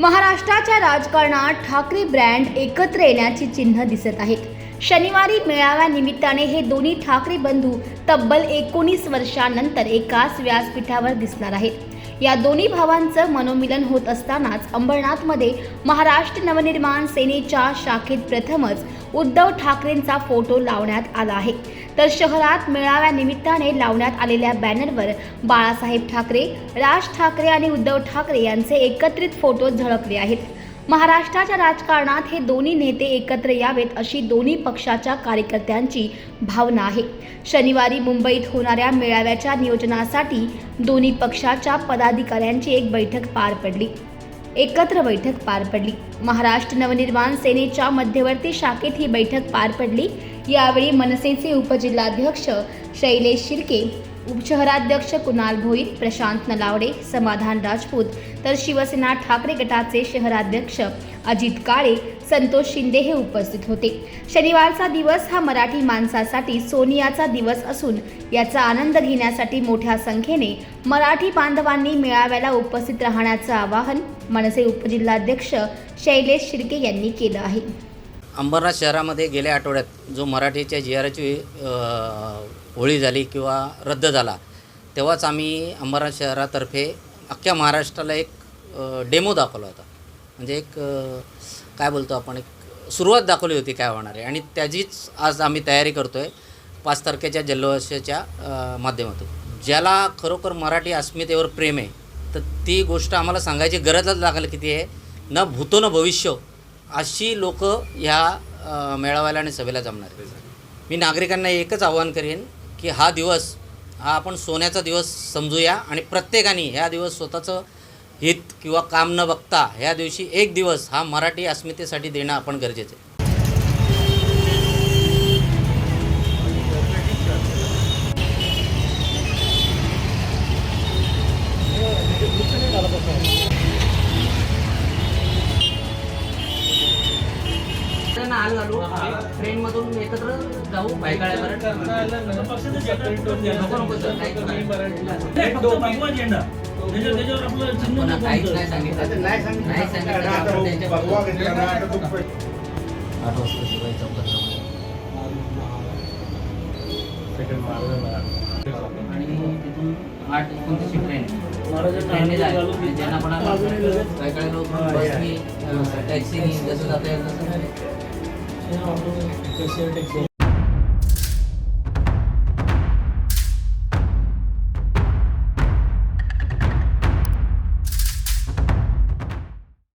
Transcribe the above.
महाराष्ट्राच्या राजकारणात ठाकरे ब्रँड एकत्र येण्याची चिन्ह दिसत आहेत. शनिवारी मेळाव्या निमित्ताने हे दोन्ही ठाकरे बंधू तब्बल एकोणीस वर्षानंतर एकाच व्यासपीठावर दिसणार आहेत. या दोन्ही भावांचं मनोमिलन होत असतानाच अंबरनाथमध्ये महाराष्ट्र नवनिर्माण सेनेच्या शाखेत प्रथमच उद्धव ठाकरेंचा फोटो लावण्यात आला आहे. तर शहरात मेळाव्या निमित्ताने लावण्यात आलेल्या बॅनरवर बाळासाहेब ठाकरे राज ठाकरे आणि उद्धव ठाकरे यांचे एकत्रित फोटो झळकले आहेत. महाराष्ट्राच्या राजकारणात हे दोन्ही नेते एकत्र यावेत अशी दोन्ही पक्षाच्या कार्यकर्त्यांची भावना आहे. शनिवारी मुंबईत होणाऱ्या मेळाव्याच्या नियोजनासाठी दोन्ही पक्षाच्या पदाधिकाऱ्यांची एक बैठक पार पडली. एकत्र बैठक पार पडली. महाराष्ट्र नवनिर्माण सेनेच्या मध्यवर्ती शाखेत ही बैठक पार पडली. यावेळी मनसेचे उपजिल्हाध्यक्ष शैलेश शिर्के उपशहराध्यक्ष कुणाल भोईर प्रशांत नलावडे समाधान राजपूत तर शिवसेना ठाकरे गटाचे शहराध्यक्ष अजित काळे संतोष शिंदे हे उपस्थित होते. शनिवारचा दिवस हा मराठी माणसासाठी सोनियाचा दिवस असून याचा आनंद घेण्यासाठी मोठ्या संख्येने मराठी बांधवांनी मेळाव्याला उपस्थित राहण्याचं आवाहन मनसे उपजिल्हाध्यक्ष शैलेश शिर्के यांनी केलं आहे. अंबरनाथ शहरामध्ये गेल्या आठवड्यात जो मराठीच्या जी आरची होळी झाली किंवा रद्द झाला तेव्हाच आम्ही अंबरनाथ शहरातर्फे अख्ख्या महाराष्ट्राला एक डेमो दाखवला होता. म्हणजे एक काय बोलतो आपण एक सुरुवात दाखवली होती काय होणार आहे. आणि त्याचीच आज आम्ही तयारी करतो आहे पाच तारखेच्या जल्लोषाच्या माध्यमातून. ज्याला खरोखर मराठी अस्मितेवर प्रेम आहे तर ती गोष्ट आम्हाला सांगायची गरजच लागेल किती आहे. न भूतो न भविष्य. अशी लोक ह्या मेळाव्याला आणि सभेला जमणार मी नागरिकांना एकच आवाहन करेन की हा दिवस हा आपण सोन्याचा दिवस समजूया आणि प्रत्येकाने ह्या दिवस स्वतःचं हित किंवा काम न बघता ह्या दिवशी एक दिवस हा मराठी अस्मितेसाठी देणं आपण गरजेचं आहे. शिवाय चौकात जाऊ. आणि तिथून आठ एकोणतीसची ट्रेन. ट्रेनने ज्यांना पण काही काही लोक बसनी टॅक्सीनी जसं जाता येईल तसं Yeah, auto specific.